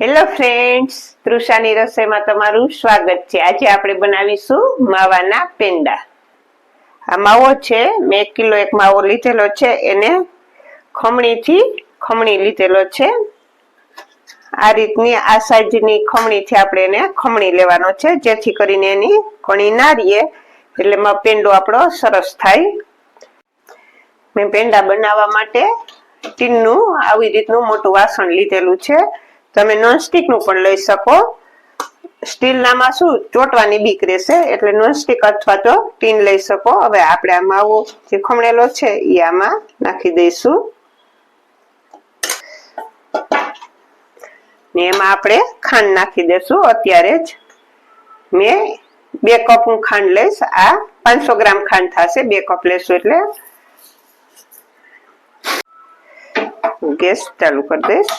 Hello friends તૃષાની રસોઈમાં તમારું સ્વાગત છે. આજે આપણે બનાવીશું માવાના પેંડા. આ માવો છે, મેં એક કિલો એક માવો લીધેલો છે. એને ખમણીથી, ખમણી લીધેલો છે. આ રીતની, આ સાઈઝની ખમણીથી આપણે એને ખમણી લેવાનો છે. જેથી કરીને એની કણી ના રહીએ એટલે એમાં પેંડો આપણો સરસ થાય. મેં પેંડા બનાવવા માટે ટીનનું, આવી રીતનું મોટું વાસણ લીધેલું છે. તમે નોનસ્ટિકનું પણ લઈ શકો. સ્ટીલ નામાં શું, ચોટવાની બીક રહેશે, એટલે નોનસ્ટિક અથવા તો ટીન લઈ શકો. હવે આપણે આ માવો જે ખમણેલો છે એ આમાં નાખી દઈશું. ને એમાં આપણે ખાંડ નાખી દઈશું, અત્યારે જ. મેં બે કપ હું ખાંડ લઈશ, આ પાંચસો ગ્રામ ખાંડ થશે, બે કપ લેશું એટલે. ગેસ ચાલુ કરી દઈશ.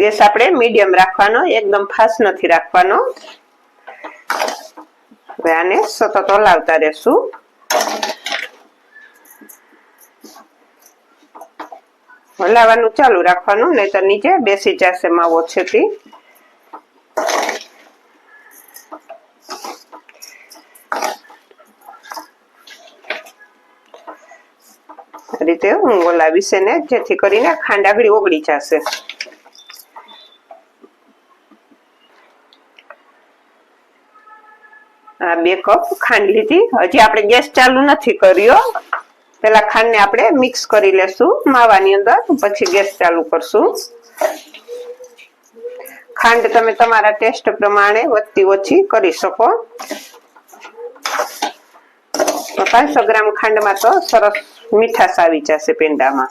ગેસ આપણે મીડિયમ રાખવાનો, એકદમ ફાસ્ટ નથી રાખવાનો. આને સતત હલાવતા રહેશું. હલાવવાનું ચાલુ રાખવાનું, નહીતર નીચે બેસી જશે માવો છે રીતે હું ઓલાવીશ એને જેથી કરીને ખાંડ ઓગળી જશે. આ બે કપ ખાંડ લીધી. હજી આપણે ગેસ ચાલુ નથી કર્યો. પેલા ખાંડને આપણે મિક્સ કરી લેશું માવાની અંદર, પછી ગેસ ચાલુ કરશું. ખાંડ તમે તમારા ટેસ્ટ પ્રમાણે વધતી ઓછી કરી શકો. પાંચસો ગ્રામ ખાંડમાં તો સરસ મીઠાશ આવી જશે પેંડામાં.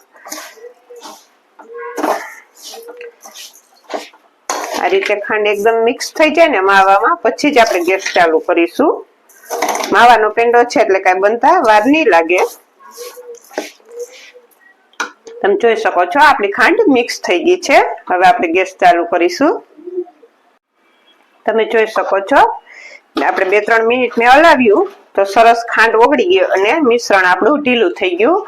આ રીતે ખાંડ એકદમ મિક્સ થઈ જાય ને માવામાં. પછી જ આપણે ગેસ ચાલુ કરીશું. માવાનો પેંડો છે એટલે કઈ બનતા વાર નહીં લાગે. તમે જોઈ શકો છો, આપણી ખાંડ મિક્સ થઈ ગઈ છે. હવે આપણે ગેસ ચાલુ કરીશું. તમે જોઈ શકો છો, આપણે બે ત્રણ મિનિટ મેં હલાવ્યું તો સરસ ખાંડ ઓગળી ગયું અને મિશ્રણ આપણું ઢીલું થઈ ગયું.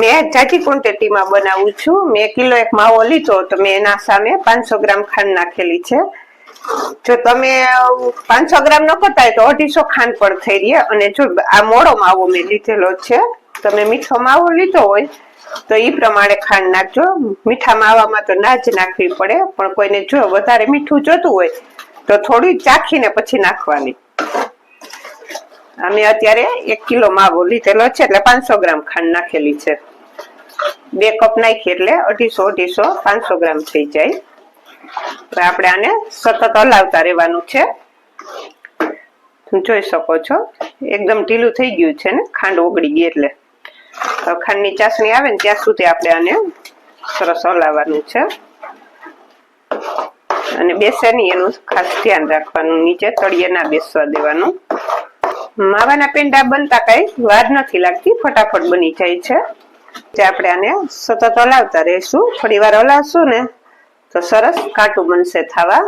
મેં જાજી ક્વોન્ટિટીમાં બનાવું છું. મેં કિલો એક માવો લીધો તો મેં એના સામે પાંચસો ગ્રામ ખાંડ નાખેલી છે. જો તમે પાંચસો ગ્રામ ન કરતા હોય તો અઢીસો ખાંડ પણ થઈ રહી. અને જો આ મોડો માવો મેં લીધેલો છે, તમે મીઠો માવો લીધો હોય તો એ પ્રમાણે ખાંડ નાખજો. મીઠા માવામાં તો ના જ નાખવી પડે, પણ કોઈને જો વધારે મીઠું જોતું હોય તો થોડી ચાખીને પછી નાખવાની. અમે અત્યારે એક કિલો માવો લીધેલો છે, એટલે પાંચસો ગ્રામ ખાંડ નાખેલી છે. બે કપ નાખી એટલે અઢીસો અઢીસો, પાંચસો ગ્રામ થઈ જાય. તો આપણે આને સતત હલાવતા રહેવાનું છે. જોઈ શકો છો, એકદમ ઢીલું થઈ ગયું છે ને, ખાંડ ઓગળી ગઈ એટલે. ખાંડની ચાસણી આવે ને, ત્યાં સુધી આપણે આને સરસ હલાવવાનું છે. અને બેસે નહીં એનું ખાસ ધ્યાન રાખવાનું, નીચે તળિયે ના બેસવા દેવાનું. માવાના પેંડા બનતા કઈ વાર નથી લાગતી, ફટાફટ બની જાય છે. જે આપણે આને સતત હલાવતા રહીશું, થોડી વાર હલાવશું ને, તો સરસ કાટું બનશે થવા.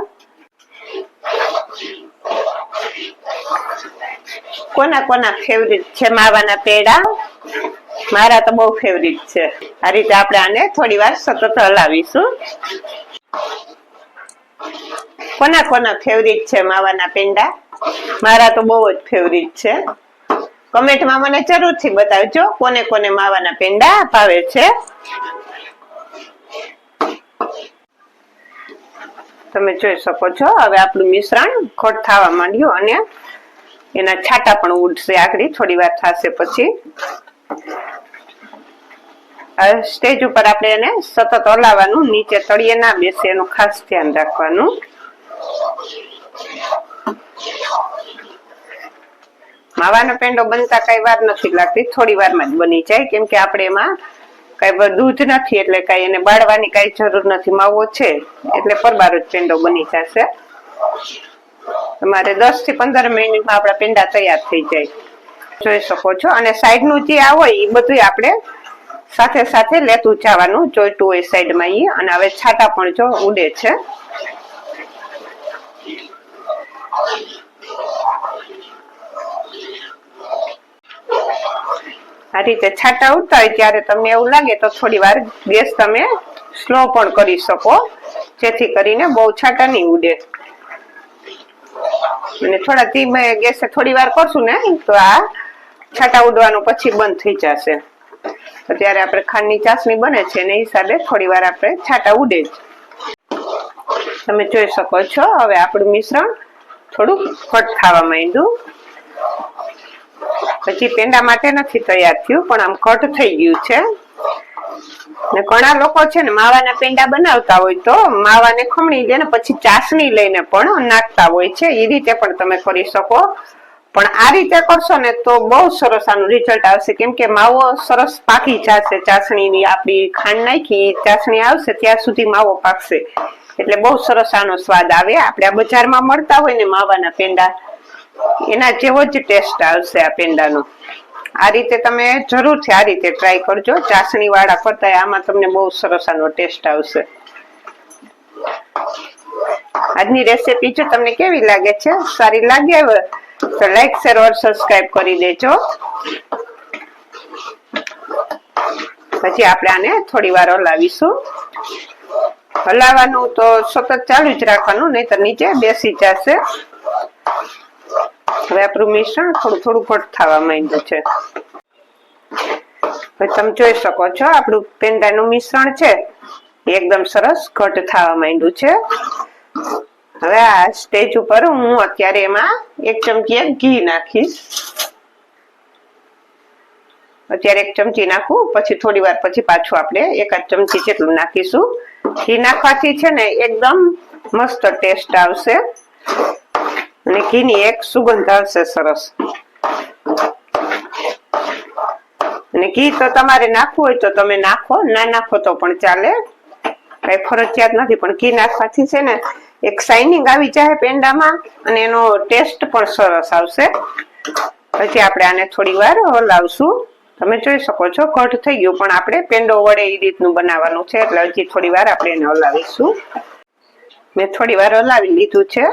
કોના કોના ફેવરિટ છે માવાના પેડા? મારા તો બહુ ફેવરિટ છે. આ રીતે આપણે આને થોડી વાર સતત હલાવીશું. કોના કોના ફેવરિટ છે માવાના પેંડા? મારા તો બહુ જ ફેવરિટ છે. કમેન્ટમાં મને જરૂરથી બતાવજો કોને કોને માવાના પેંડા ભાવે છે. તમે જોઈ શકો છો, હવે આપણું મિશ્રણ ખોટ થવા માંડ્યું અને એના છાટા પણ ઉડશે આખરી થોડી વાર થશે પછી. સ્ટેજ ઉપર આપણે એને સતત હલાવવાનું, નીચે તળિયે ના બેસે એનું ખાસ ધ્યાન રાખવાનું. માવાનો પેંડો બનતા કઈ વાર નથી લાગતી, થોડી વારમાં જ બની જાય, કેમ કે આપણે એમાં કઈ દૂધ નથી, એટલે કઈ એને બાળવાની કઈ જરૂર નથી, માવો છે, એટલે પરબારો જ પેંડો બની જશે. તમારે દસથી પંદર મિનિટમાં આપણા પેંડા તૈયાર થઈ જાય. જોઈ શકો છો, અને સાઈડનું જે આ હોય એ બધું આપણે સાથે સાથે લેતું જવાનું જોઈતું હોય સાઈડમાં ઈ, અને હવે છાટા પણ જો ઉડે છે. આ રીતે છાટા ઉડતા હોય ત્યારે તમને એવું લાગે તો થોડી વાર ગેસ તમે સ્લો પણ કરી શકો, જેથી કરીને બહુ છાટા નહીં ઉડે. અને થોડા ધીમે ગેસે થોડી વાર કરશું ને, તો આ છાટા ઉડવાનું પછી બંધ થઈ જશે. અત્યારે આપણે ખાંડની ચાસણી બને છે એને હિસાબે થોડી વાર આપણે છાંટા ઉડે જ તમે જોઈ શકો છો, હવે આપણું મિશ્રણ થોડુંક ફટ થવા માંડ્યું. પછી પેંડા માટે નથી તૈયાર થયું, પણ આમ ઘટ થઈ ગયું છે. ને ઘણા લોકો છે ને માવાના પેંડા બનાવતા હોય તો માવાને ખમણી દે ને પછી ચાસણી લઈને પણ નાખતા હોય છે. એ રીતે પણ તમે કરી શકો. પણ આ રીતે કરશો ને તો બહુ સરસ આનું રિઝલ્ટ આવશે. કેમ કે માવો સરસ પાકી જશે, ચાસણીની આપણી ખાંડ નાખી, ચાસણી આવશે, ત્યાં સુધી માવો પાકશે. એટલે બહુ સરસ આનો સ્વાદ આવે. આપણે આ બજારમાં મળતા હોય ને માવાના પેંડા, એના જેવો જ ટેસ્ટ આવશે આ પેંડાનો. આ રીતે તમે જરૂરથી આ રીતે ટ્રાય કરજો. ચાસણી વાળા કરતા આમાં તમને બહુ સરસ આનો ટેસ્ટ આવશે. આજની રેસીપી જો તમને કેવી લાગે છે? સારી લાગે તો લાઈક શેર ઓર કરી દેજો. પછી આપણે આને થોડી વાર હલાવીશું હલાવવાનું તો સતત ચાલુ જ રાખવાનું નહીં તો નીચે બેસી જશે. હવે આપણું મિશ્રણ થોડું થોડું ઘટ થવા માંડ્યું છે. તમે જોઈ શકો છો, આપણું પેંડાનું મિશ્રણ છે એકદમ સરસ ઘટ થવા માંડ્યું છે. હવે આ સ્ટેજ ઉપર હું અત્યારે એમાં એક ચમચી ઘી નાખીશ. અત્યારે એક ચમચી નાખું, પછી થોડી વાર પછી પાછું આપણે એકાદ ચમચી જેટલું નાખીશું. ઘી નાખવાથી છે ને એકદમ મસ્ત ટેસ્ટ આવશે અને ઘીની એક સુગંધ આવશે સરસ. અને ઘી તો તમારે નાખવું હોય તો તમે નાખો, ના નાખો તો પણ ચાલે. કઈ ફરજિયાત નથી, પણ ઘી નાખવાથી છે ને એક શાઇનિંગ આવી જાય પેંડામાં અને એનો ટેસ્ટ પણ સરસ આવશે. પછી આપણે આને થોડી વાર હલાવશું. તમે જોઈ શકો છો ઘટ થઈ ગયું, પણ આપણે પેંડો વડે એ રીતનું બનાવવાનું છે, એટલે હજી થોડી વાર આપણે એને હલાવીશું. મેં થોડી વાર હલાવી લીધું છે.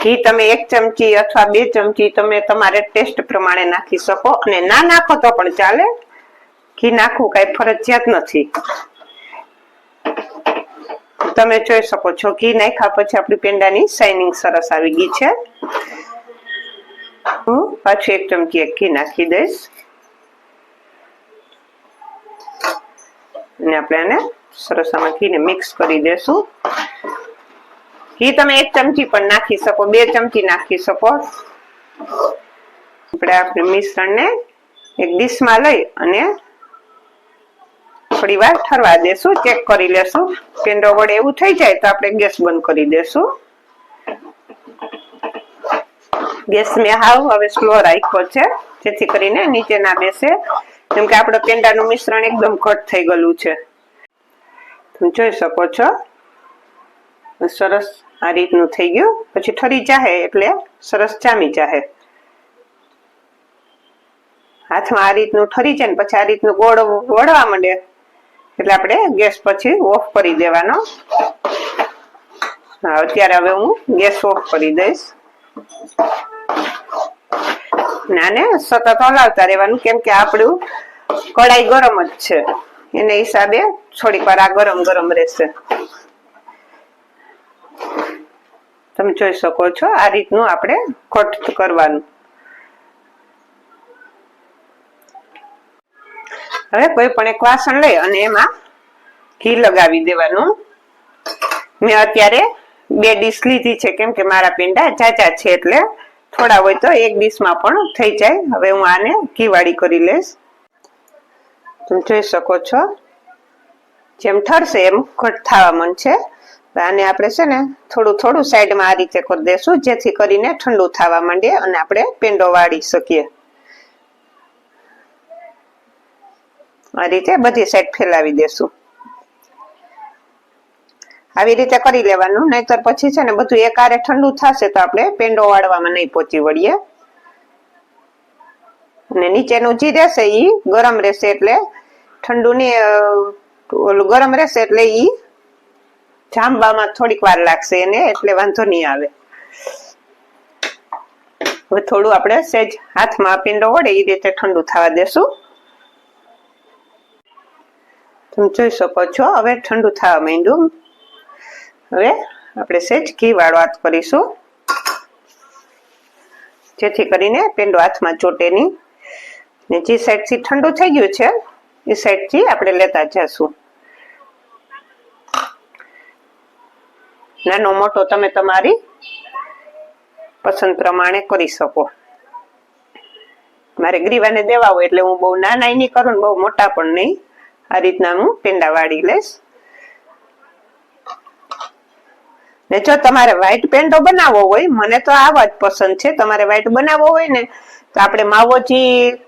ઘી તમે એક ચમચી અથવા બે ચમચી તમે તમારે ટેસ્ટ પ્રમાણે નાખી શકો, અને ના નાખો તો પણ ચાલે. ઘી નાખવું કઈ ફરજિયાત નથી. તમે જોઈ શકો છો ઘી નાખ્યા પછી આપણી પેંડાની શાઇનિંગ સરસ આવી ગઈ છે. હું પાછું એક ચમચી એક ઘી નાખી દઈશ. અને આપણે આને સરસ આમાં ઘીને મિક્સ કરી દેશું ઘી તમે એક ચમચી પણ નાખી શકો, બે ચમચી નાખી શકો. આપણે આપણે મિશ્રણને એક ડીશમાં લઈ અને થોડી વાર ઠરવા દેશું ચેક કરી લેશું. પેંડો વડે એવું થઈ જાય તો આપણે ગેસ બંધ કરી દેશું. ગેસ મેં હાવ હવે સ્લો રાખ્યો છે, જેથી કરીને નીચે ના બેસે. કેમ કે આપણો પેંડાનું મિશ્રણ એકદમ ઘટ થઈ ગયેલું છે. તમે જોઈ શકો છો. સરસ આ રીતનું થઈ ગયું. પછી ઠરી જાહે એટલે સરસ જામી જાહે. હાથમાં આ રીતનું ઠરી જાય ને પછી આ રીતનું ગોળ વળવા માંડે. એટલે આપણે ગેસ પછી ઓફ કરી દેવાનો. અત્યારે હવે હું ગેસ ઓફ કરી દઈશ. નાને સતત હલાવતા રહેવાનું, કેમ કે આપણું કડાઈ ગરમ જ છે. એને હિસાબે થોડીક વાર આ ગરમ ગરમ રહેશે. તમે જોઈ શકો છો, આ રીતનું આપણે કટ કરવાનું. હવે કોઈ પણ એક વાસણ લઈ અને એમાં ઘી લગાવી દેવાનું. મેં અત્યારે બે ડીશ લીધી છે, કેમ કે મારા પેંડા ચાચા છે એટલે થોડા હોય તો એક ડીશમાં પણ થઈ જાય. હવે હું આને ઘી વાળી કરી લઈશ. તમે જોઈ શકો છો, જેમ ઠરશે એમ ઘટ થવા મન છે. આને આપણે છે ને થોડું થોડું સાઈડમાં આ રીતે કરી દેશું, જેથી કરીને ઠંડુ થવા માંડે અને આપણે પેંડો વાળી શકીએ. આ રીતે બધી સાઈડ ફેલાવી દેશું. આવી રીતે કરી લેવાનું, નહીતર પછી છે ને બધું એકારે ઠંડુ થશે તો આપણે પેંડો વાળવામાં નહીં પહોંચી વળીએ. અને નીચેનું જે રહેશે એ ગરમ રહેશે એટલે ઠંડુ ની ઓલું ગરમ રહેશે એટલે ઈ જામવામાં થોડીક વાર લાગશે એને, એટલે વાંધો નહીં આવે. હવે થોડું આપણે સેજ હાથમાં પીંડો વડે એ રીતે ઠંડુ થવા દેશું. તમે જોઈ શકો છો. હવે ઠંડુ થવા માંડ્યું. હવે આપણે સહેજ ઘી વાળો હાથ કરીશું. જેથી કરીને પેંડો હાથમાં ચોટે નહીં. ને જે સાઈડથી ઠંડુ થઈ ગયું છે, એ સાઈડથી આપણે લેતા જશું. નાનો મોટો તમે તમારી પસંદ પ્રમાણે કરી શકો. મારે ગ્રીવાને દેવા હોય એટલે હું બહુ નાના નહીં કરું ને બહુ મોટા પણ નહીં. આ રીતના હું પેંડા વાળી લઈશ. ને જો તમારે વ્હાઈટ પેંડો બનાવવો હોય, મને તો આવા જ પસંદ છે. તમારે વ્હાઈટ બનાવવો હોય ને, તો આપણે માવો જે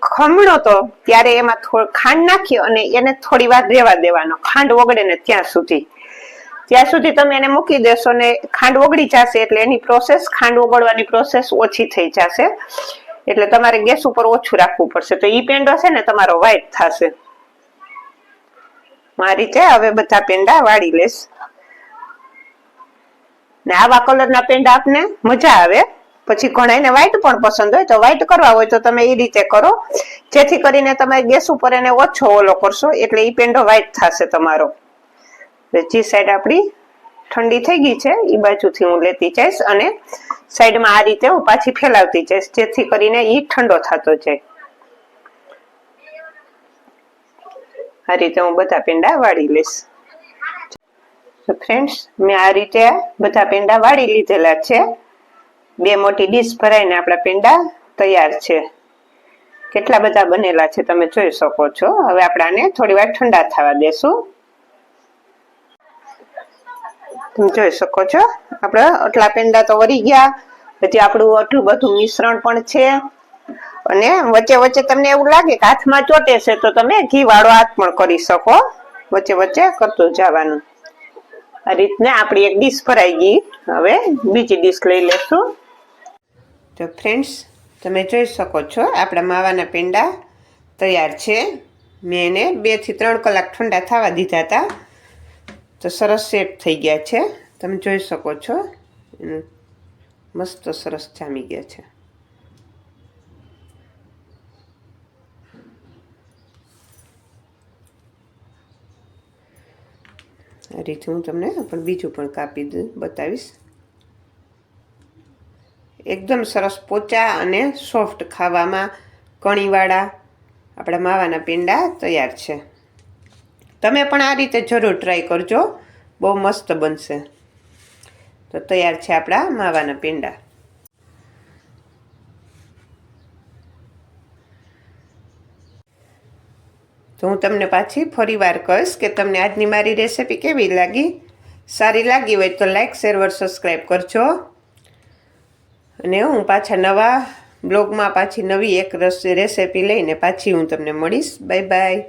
ખમણો તો ત્યારે એમાં ખાંડ નાખી અને એને થોડી વાર રેવા દેવાનો. ખાંડ ઓગળે ને ત્યાં સુધી. ત્યાં સુધી તમે એને મૂકી દેશો ને ખાંડ ઓગળી જશે એટલે એની પ્રોસેસ ખાંડ ઓગળવાની પ્રોસેસ ઓછી થઈ જશે. એટલે તમારે ગેસ ઉપર ઓછું રાખવું પડશે. તો એ પેંડો છે ને, તમારો વ્હાઈટ થશે. આ રીતે હવે બધા પેંડા વાળી લેશ. ને આવા કલરના પેંડા આપને મજા આવે. પછી ઘણાને વ્હાઈટ પણ પસંદ હોય, તો વ્હાઈટ કરવા હોય તો તમે એ રીતે કરો. જેથી કરીને તમે ગેસ ઉપર એને ઓછો ઓલો કરશો, એટલે એ પેંડો વ્હાઈટ થશે તમારો. જે સાઈડ આપણી ઠંડી થઈ ગઈ છે એ બાજુથી હું લેતી જઈશ અને સાઈડમાં આ રીતે હું પાછી ફેલાવતી જઈશ, જેથી કરીને એ ઠંડો થતો જાય. આ રીતે હું બધા પેંડા વાળી લઈશ. તો ફ્રેન્ડ્સ મેં આ રીતે બધા પેંડા વાળી લીધેલા છે. બે મોટી ડીશ ભરાઈને આપણા પેંડા તૈયાર છે. કેટલા બધા બનેલા છે તમે જોઈ શકો છો. હવે આપણે આને થોડી વાર ઠંડા થવા દેશું. તમે જોઈ શકો છો. આપણે આટલા પેંડા તો વળી ગયા. પછી આપણું આટલું બધું મિશ્રણ પણ છે. અને વચ્ચે વચ્ચે તમને એવું લાગે કે હાથમાં ચોટે છે, તો તમે ઘી વાળો હાથ પણ કરી શકો. વચ્ચે વચ્ચે કરતું જવાનું. આ રીતના આપણી એક ડીશ ભરાઈ ગઈ. હવે બીજી ડીશ લઈ લેશું. તો ફ્રેન્ડ્સ, તમે જોઈ શકો છો, આપણા માવાના પેંડા તૈયાર છે. મેં એને બેથી ત્રણ કલાક ઠંડા થવા દીધા હતા. તો સરસ સેટ થઈ ગયા છે. તમે જોઈ શકો છો. મસ્ત સરસ જામી ગયા છે. આ રીતે હું તમને પણ બીજું પણ કાપી બતાવીશ. એકદમ સરસ પોચા અને સોફ્ટ ખાવામાં કણીવાળા આપણા માવાના પેંડા તૈયાર છે. તમે પણ આ રીતે જરૂર ટ્રાય કરજો, બહુ મસ્ત બનશે. તો તૈયાર છે આપણા માવાના પેંડા. તો હું તમને પાછી ફરી વાર કહીશ કે તમને આજની મારી રેસીપી કેવી લાગી? સારી લાગી હોય તો લાઈક શેર વર સબસ્ક્રાઈબ કરજો. અને હું પાછા નવા બ્લોગમાં પાછી નવી એક રેસીપી લઈને પાછી હું તમને મળીશ. Bye bye